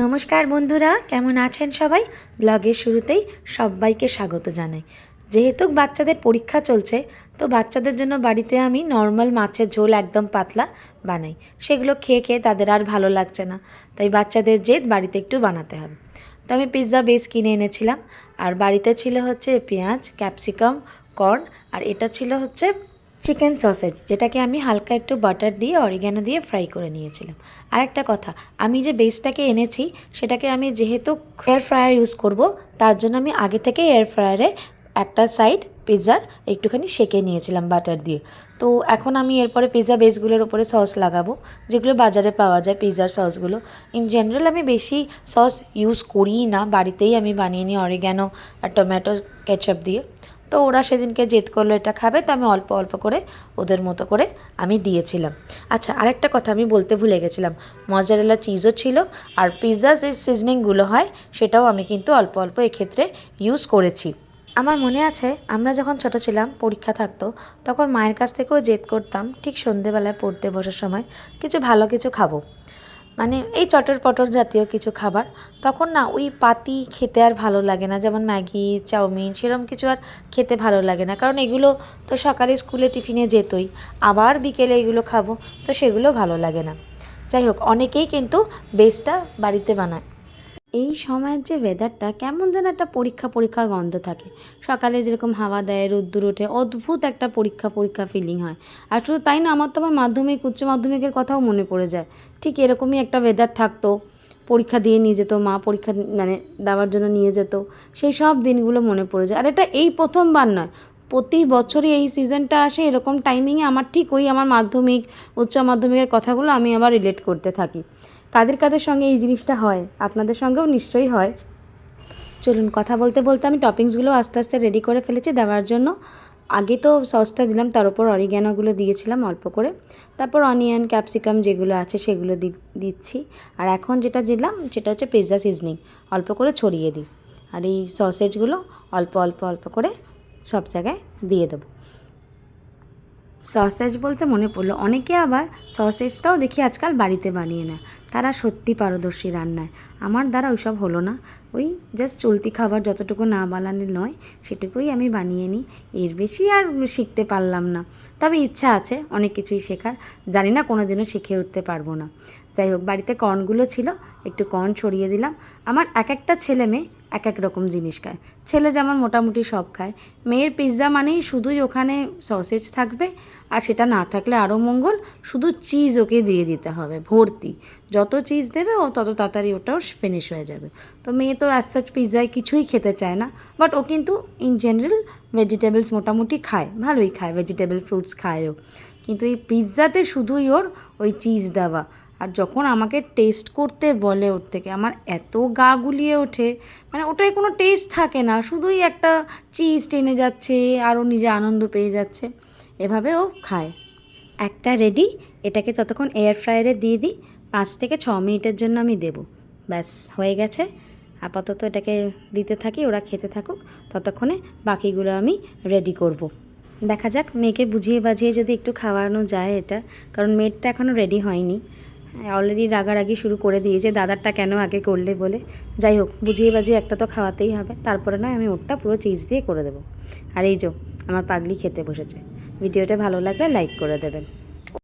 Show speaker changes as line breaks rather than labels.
নমস্কার বন্ধুরা, কেমন আছেন সবাই? ব্লগের শুরুতেই সবাইকে স্বাগত জানাই। যেহেতু বাচ্চাদের পরীক্ষা চলছে, তো বাচ্চাদের জন্য বাড়িতে আমি নর্মাল মাছের ঝোল একদম পাতলা বানাই। সেগুলো খেয়ে খেয়ে তাদের আর ভালো লাগছে না, তাই বাচ্চাদের জেদ বাড়িতে একটু বানাতে হবে। তো আমি পিৎজা বেস কিনে এনেছিলাম, আর বাড়িতে ছিল হচ্ছে পেঁয়াজ ক্যাপসিকাম কর্ন আর এটা ছিল হচ্ছে চিকেন সসেজ যেটাকে আমি হালকা একটু বাটার দিয়ে অরিগ্যানো দিয়ে ফ্রাই করে নিয়েছিলাম। আরেকটা কথা, আমি যে বেসটাকে এনেছি, সেটাকে আমি যেহেতু এয়ার ফ্রায়ার ইউজ করব, তার জন্য আমি আগে থেকে এয়ার ফ্রায়ারে একটা সাইড পিৎজার একটুখানি সেকে নিয়েছিলাম বাটার দিয়ে। তো এখন আমি এরপরে পিৎজা বেসগুলোর উপরে সস লাগাবো, যেগুলো বাজারে পাওয়া যায় পিৎজার সসগুলো ইন জেনারেল আমি বেশি সস ইউজ করিই না, বাড়িতেই আমি বানিয়ে নিই অরিগ্যানো আর টমেটো কেচাপ দিয়ে। তো ওরা সেদিনকে জেদ করল, এটা খাবে? তো আমি অল্প অল্প করে ওদের মতো করে আমি দিয়েছিলাম। আচ্ছা আরেকটা কথা আমি বলতে ভুলে গেছিলাম। মজারেলা চিজও ছিল আর পিৎজা যে সিজনিংগুলো হয়, সেটাও আমি কিন্তু অল্প অল্প এক্ষেত্রে ইউজ করেছি। আমার মনে আছে, আমরা যখন ছোট ছিলাম, পরীক্ষা থাকতো, তখন মায়ের কাছ থেকেও জেদ করতাম, ঠিক সন্ধেবেলায় পড়তে বসার সময় কিছু ভালো কিছু খাব। মানে এই চটর পটর জাতীয় কিছু খাবার, তখন না ওই পাতি খেতে আর ভালো লাগে না। যেমন ম্যাগি, চাউমিন সেরকম কিছু আর খেতে ভালো লাগে না। কারণ এগুলো তো সকালে স্কুলে টিফিনে যেতই, আবার বিকেলে এগুলো খাব, তো সেগুলো ভালো লাগে না। যাই হোক, অনেকেই কিন্তু বেস্টটা বাড়িতে বানায়। এই সময়ের যে ওয়েদারটা কেমন যেন একটা পরীক্ষা পরীক্ষা গন্ধ থাকে। সকালে যেরকম হাওয়া দেয়, রোদ্দুর ওঠে, অদ্ভুত একটা পরীক্ষা পরীক্ষা ফিলিং হয়। আর শুধু তাই না, আমার তো আমার মাধ্যমিক, উচ্চ মাধ্যমিকের কথাও মনে পড়ে যায়। ঠিক এরকমই একটা ওয়েদার থাকতো। পরীক্ষা দিয়ে নিয়ে যেত, মা পরীক্ষা মানে দেওয়ার জন্য নিয়ে যেত। সেই সব দিনগুলো মনে পড়ে যায়। আর এটা এই প্রথমবার নয় প্রতি বছরই এই সিজনটা আসে, এরকম টাইমিংয়ে আমার ঠিক ওই আমার মাধ্যমিক, উচ্চ মাধ্যমিকের কথাগুলো আমি আবার রিলেট করতে থাকি। কাদের কাদের সঙ্গে এই জিনিসটা হয়? আপনাদের সঙ্গেও নিশ্চয়ই হয়। চলুন কথা বলতে বলতে আমি টপিংসগুলো আস্তে আস্তে রেডি করে ফেলেছি দেওয়ার জন্য। আগে তো সসটা দিলাম, তার উপর অরিগ্যানোগুলো দিয়েছিলাম অল্প করে। তারপর অনিয়ন ক্যাপসিকাম যেগুলো আছে সেগুলো দিচ্ছি। আর এখন যেটা দিলাম, সেটা হচ্ছে পিৎজা সিজনিং অল্প করে ছড়িয়ে দিই। আর এই সসেজগুলো অল্প অল্প অল্প করে সব জায়গায় দিয়ে দেবো। সসেজ বলতে মনে পড়ল, অনেকে আবার সসেজটাও দেখি আজকাল বাড়িতে বানিয়ে নেয়। তারা সত্যি পারদর্শী রান্নায়। আমার দ্বারা ওইসব হলো না। ওই জাস্ট চলতি খাবার যতটুকু না বানানো নয়, সেটুকুই আমি বানিয়ে নিই। এর বেশি আর শিখতে পারলাম না। তবে ইচ্ছা আছে অনেক কিছুই শেখার। জানি না কোনো দিনও শিখে উঠতে পারব না। যাই হোক, বাড়িতে কর্নগুলো ছিল, একটু কর্ন ছড়িয়ে দিলাম। আমার এক একটা ছেলে মেয়ে এক এক রকম জিনিস খায়। ছেলে যেমন মোটামুটি সব খায়। মেয়ের পিৎজা মানেই শুধুই ওখানে সসেজ থাকবে আর সেটা না থাকলে আরও মঙ্গল, শুধু চিজ ওকে দিয়ে দিতে হবে, ভর্তি। যত চিজ দেবে ও তত তাড়াতাড়ি ওটাও ফিনিশ হয়ে যাবে। তো মেয়ে তো অ্যাজ সাচ পিৎজায় কিছুই খেতে চায় না বাট ও কিন্তু ইন জেনারেল ভেজিটেবলস মোটামুটি খায়, ভালোই খায় ভেজিটেবল ফ্রুটস খায়ও। কিন্তু এই পিৎজাতে শুধুই ওর ওই চিজ দেওয়া। আর যখন আমাকে টেস্ট করতে বলে ওর থেকে, আমার এত গা গুলিয়ে ওঠে মানে ওটায় কোনো টেস্ট থাকে না, শুধুই একটা চিজ টেনে যাচ্ছে আরও নিজে আনন্দ পেয়ে যাচ্ছে। এভাবে ও খায়। একটা রেডি এটাকে ততক্ষণ এয়ার ফ্রায়ারে দিয়ে দিই, পাঁচ থেকে ছ মিনিটের জন্য আমি দেব। ব্যাস, হয়ে গেছে। আপাতত এটাকে দিতে থাকি, ওরা খেতে থাকুক, ততক্ষণে বাকিগুলো আমি রেডি করব। দেখা যাক, মেয়েকে বুঝিয়ে বাজিয়ে যদি একটু খাওয়ানো যায় এটা, কারণ মেয়েরটা এখনও রেডি হয়নি। অলরেডি রাগারাগি শুরু করে দিয়েছে, দাদারটা কেন আগে করলে বলে। যাই হোক, বুঝিয়ে বাজিয়ে একটা তো খাওয়াতেই হবে, তারপরে নয়, আমি ওরটা পুরো চিজ দিয়ে করে দেবো। আর এই যো, আমার পাগলি খেতে বসেছে। ভিডিওটা ভালো লাগলে লাইক করে দেবেন।